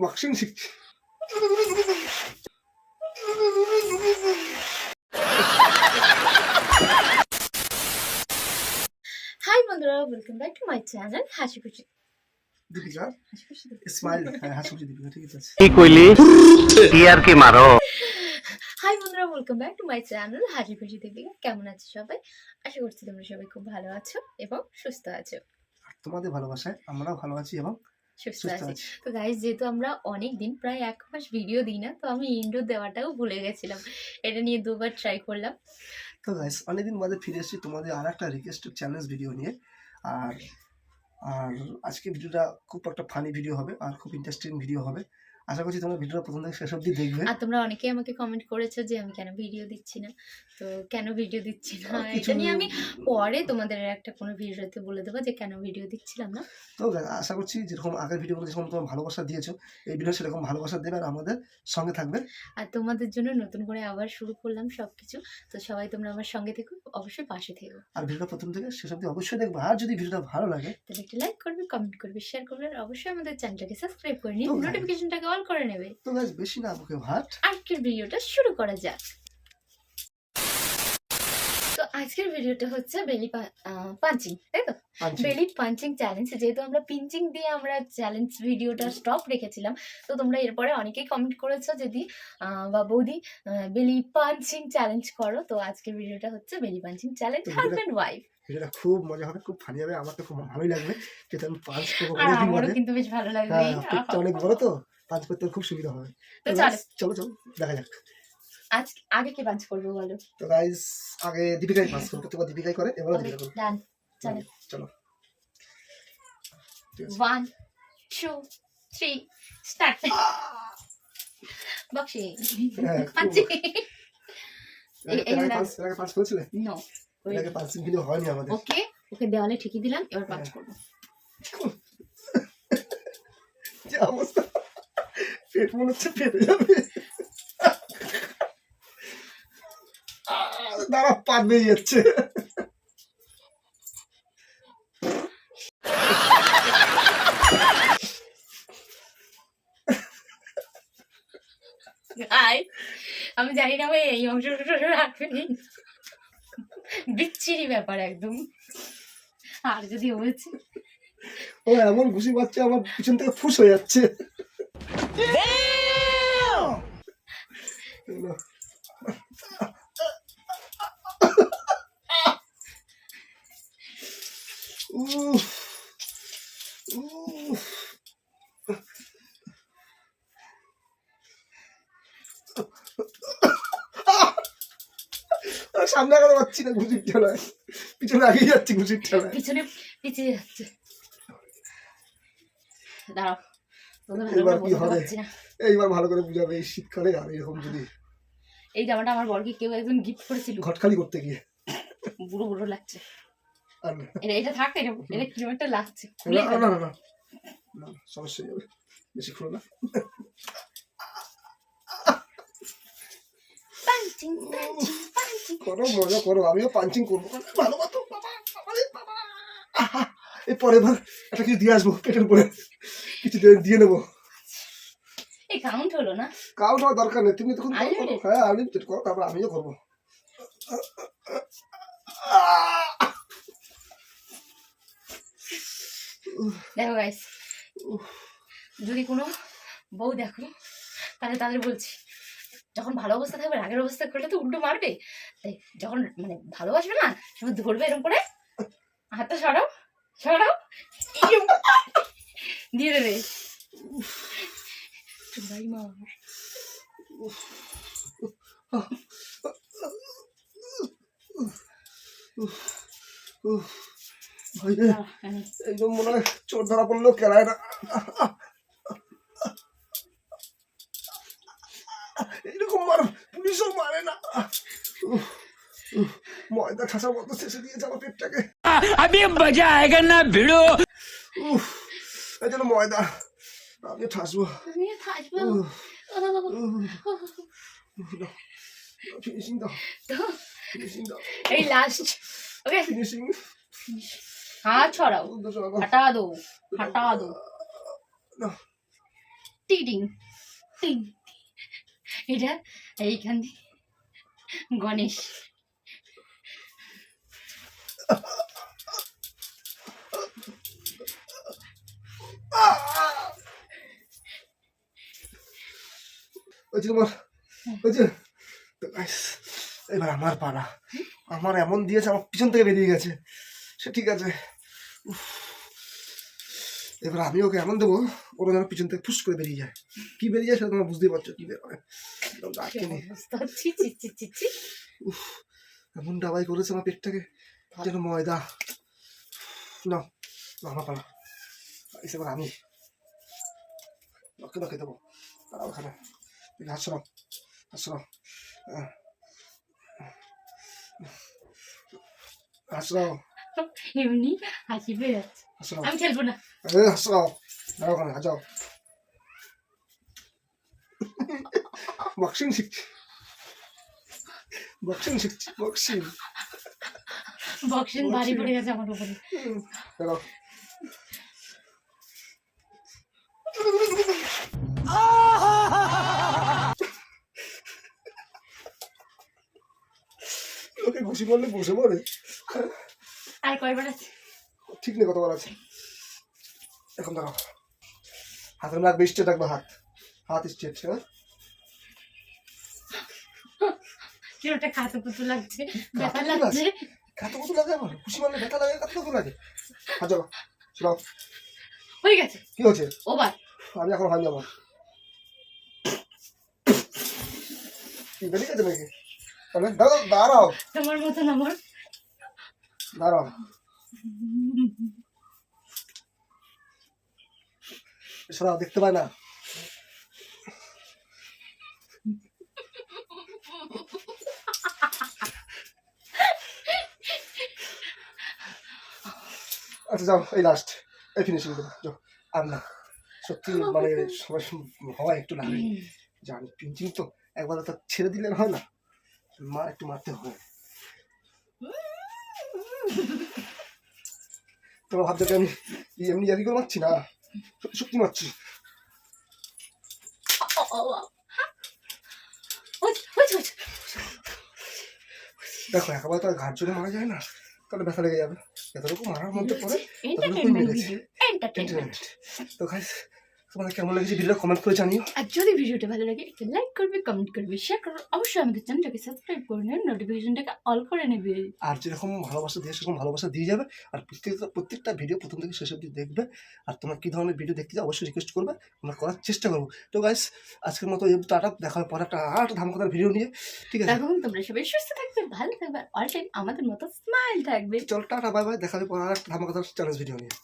Boxing শিখছি hi বন্ধুরা welcome back to my channel হাসি খুশি দীপিকা হাসি খুশি স্মাইল হ্যাঁ হাসি খুশি দীপিকা ঠিক আছে কি কইলি টিয়ার কি মারো হাই বন্ধুরা welcome back to my channel হাসি খুশি দীপিকা কেমন আছো সবাই? আশা করছি তোমরা সবাই খুব ভালো আছো এবং সুস্থ আছো। আর তোমাদের ভালোবাসায় আমরাও ভালো আছি এবং সুস্থ আছি তো গাইজ যেহেতু আমরা অনেক দিন প্রায় এক মাস ভিডিও দিই না তো আমি ইন্ডোর দেওয়াটাও ভুলে গেছিলাম। এটা নিয়ে দুবার ট্রাই করলাম। তো গাইস অনেকদিন বাদে ফিরে এসেছি তোমাদের আর একটা রিকোয়েস্টেড চ্যালেঞ্জ ভিডিও নিয়ে। আর আর আজকে ভিডিওটা খুব একটা ফানি ভিডিও হবে আর খুব ইন্টারেস্টিং ভিডিও হবে। আশা করছি তোমরা ভিডিওটা প্রথম থেকে শেষ অবধি দেখবে। আর তোমরা অনেকেই আমাকে কমেন্ট করেছ যে আমি কেন ভিডিও দিচ্ছি না। তো কেন ভিডিও দিচ্ছি না? এটা নিয়ে আমি পরে তোমাদের একটা কোনো ভিডিওতে বলে দেবো যে কেন ভিডিও দিচ্ছিলাম না। তো আশা করছি যেরকম আগের ভিডিওগুলো যেরকম তোমার ভালোবাসা দিয়েছ এই ভিডিও সেরকম ভালোবাসা দেবে আর আমাদের সঙ্গে থাকবে। আর তোমাদের জন্য নতুন করে আবার শুরু করলাম সব কিছু তো সবাই তোমরা আমার সঙ্গে থেকো অবশ্যই পাশে থেকো। আর ভিডিওটা প্রথম থেকে শেষ অবধি অবশ্যই দেখবে। আর যদি ভিডিওটা ভালো লাগে তাহলে একটা লাইক করবে কমেন্ট করবে শেয়ার করবে আর অবশ্যই আমাদের চ্যানেলটাকে সাবস্ক্রাইব করে guys- নোটিফিকেশনটাকে অল করে নেবে। তো গাইস বেশি না মুখে ভাট আজকের ভিডিওটা শুরু করা যাক। তো আজকের ভিডিওটা হচ্ছে বেলি পাঞ্চিং তাই তো? বেলি পাঞ্চিং চ্যালেঞ্জ যেহেতু আমরা পিঞ্চিং দিয়ে আমরা চ্যালেঞ্জ ভিডিওটা স্টপ রেখেছিলাম তো তোমরা এরপরে অনেকেই কমেন্ট করেছ যদি বা বৌদি বেলি পাঞ্চিং চ্যালেঞ্জ করো তো আজকের ভিডিওটা হচ্ছে belly punching challenge husband wife ভিডিওটা খুব মজা হবে খুব ফানি হবে আমার তো খুব ভালোই লাগবে যেহেতু আমি পাঁচ করব আমারও কিন্তু বেশ ভালো লাগবে। হ্যাঁ অনেক বড় তো। করতে খুব সুবিধা হবে। তো চলো। চলো দেখা যাক। আজ আগে কে পাঞ্চ করব বলো? তো গাইস আগে দীপিকাই পাস করব প্রত্যেকবার দীপিকাই করে দীপিকা ডান চলো। চলো। One two three start boxing. Punching করেছিলে? নো ওকে ওকে দেওয়ালে ঠিকই দিলাম এবার পাঁচ হ্যাঁ। করব যে অবস্থা পেট মনে হচ্ছে ফেটে যাবে দাঁড়া পাত বেরিয়ে যাচ্ছে আমি জানি না ভাই এই অংশটা রাখবেনি বিচ্ছিরি ব্যাপার একদম। আর যদি হয়েছে? ও এমন ঘুষি পাচ্ছে আমার পিছন থেকে ফুস হয়ে যাচ্ছে। সামনে আগাতে পারছি না ঘুষির ঠেলায়। পিছনে আগিয়ে যাচ্ছি ঘুষির ঠেলায়। পিছনে পিছিয়ে যাচ্ছে। দাঁড়াও তোকে ভালো এবার কি হবে? পারছি না। এইবার ভালো করে বুঝাবে এই শীতকালে আর এরকম যদি। এই জামাটা আমার বরকে কেউ একজন গিফট করেছিল। ঘটখালি করতে গিয়ে। বুড়ো বুড়ো লাগছে। এটা এটা থাক এটা এটা কীরকম একটা লাগছে। না না না না সমস্যা যাবে। বেশি খুলো না। Punching punching punching. করো মজা করো। আমিও পাঞ্চিং করব। ভালো মতো বাবা বাবা রে বাবা। আহা, এই পরের বার একটা কিছু দিয়ে আসব পেটের উপরে। কিছু দিয়ে- নেব। হলো না। কাউ নেওয়ার দরকার নেই। তুমি তখন? হ্যাঁ আনলিমিটেড করো তারপর আমিও করব। দেখো গাইস যদি কোনো বউ দেখো তাহলে তাদের বলছি যখন ভালো অবস্থা থাকবে রাগের অবস্থা করলে তো উল্টো মারবে। তাই যখন মানে ভালোবাসবে না শুধু ধরবে এরকম করে। হাতটা সরাও সরাও দিয়ে দেবে। Daima var. একদম মনে হয় চোর ধরা পড়লেও কেড়ায় না এরকম মার পুলিশও মারে না ময়দা ঠাসা মতো শেষে দিয়ে যাওয়া পেটটাকে আমি মজা আয়গা না ভিড়ো এই জন্য ময়দা আমি ঠাসবো আমিও থাকব ফিনিশিং দাও ফিনিশিং দাও এই লাস্ট ওকে ফিনিশিং হাত ছড়াও দুশো দো হটা দো টিডিং টিং এটা এইখান দিয়ে গণেশ ওই যে তোমার ওই যে এবার আমার পালা। আমার এমন দিয়েছে আমার পিছন থেকে বেরিয়ে গেছে। সে ঠিক আছে। এবার আমি ওকে এমন দেবো ওরা যেন পিছন থেকে ফুস করে বেরিয়ে যায়। কি বেরিয়ে যায় সেটা তোমরা বুঝতেই পারছ কি বেরোয় এমন ডাবাই করেছে আমার পেটটাকে যেন ময়দা। না না, আমার পালা। এসে এবার আমি। রকে রকে দেবো। তারা ওখানে। তুমি হাসো না হাসো না আহ। হাসো না এমনি হাসি হাসো না আমি খেলব না। এ হাসো না দাঁড়াও ওখানে হাজাও। বক্সিং শিখছি। বক্সিং শিখছি বক্সিং। বক্সিং ভারী পড়ে গেছে আমার উপরে। ঘুষি মারলে বসে পড়ে। আর কয়বার আছে? ঠিক নেই কতবার আছে। এখন দাঁড়াও। হাতের রাখবে স্ট্রেট রাখবে হাত। হাত স্ট্রেট হ্যাঁ? কিরোটা খাতো কুতু লাগছে? ব্যথা কাঁটা লাগছে? কত কত লাগে আমার। খুশি মারলে ব্যথা লাগে কত কত লাগে। হাত যাও শোনাও। হয়ে গেছে? কি হচ্ছে ওবার আমি এখন হান যাব নাকি? তাহলে দাঁড়াও দাঁড়াও। তোমার মতন আমার। দাঁড়াও। সরাও দেখতে পায় না। আচ্ছা যাও এই লাস্ট এই ফিনিশিং দেবো। যাও আর না সত্যি মানে সবাই হওয়া একটু লাগে জানি পিঞ্চিং তো একবার তো ছেড়ে দিলে হয় না। মা একটু মারতে হয় তোমরা ভাবছ যে আমি এমনি জারি করে মারছি না? সত্যি সত্যি মারছি। দেখো একেবারে তো আর ঘাট জোরে মারা যায় না? তাহলে ব্যথা লেগে যাবে। যতটুকু মারার মধ্যে পড়ে এন্টারটেনমেন্ট তো গাইস তোমাদের কেমন লেগেছে ভিডিও কমেন্ট করে জানিও। আর যদি ভিডিওটা ভালো লাগে একটা লাইক করবে কমেন্ট করবে শেয়ার করবে অবশ্যই আমাদের চ্যানেলটাকে সাবস্ক্রাইব করে নেবে নোটিফিকেশনটাকে অল করে নেবে। আর যেরকম ভালোবাসা দিয়ে সেরকম ভালোবাসা দিয়ে যাবে আর প্রত্যেকটা প্রত্যেকটা ভিডিও প্রথম থেকে শেষ অবধি দেখবে আর তোমরা কী ধরনের ভিডিও দেখতে চাও অবশ্যই রিকোয়েস্ট করবে আমরা করার চেষ্টা করব। তো গাইস আজকের মতো এই টাটা দেখা হবে পরে একটা আর ধামাকাদার ভিডিও নিয়ে। ঠিক আছে? তখন তোমরা সবাই সুস্থ থাকবে ভালো থাকবে অল টাইম আমাদের মতো স্মাইল থাকবে। চল টাটা বাই বাই দেখা হবে পরে আর একটা ধামাকাদার চ্যালেঞ্জ ভিডিও নিয়ে।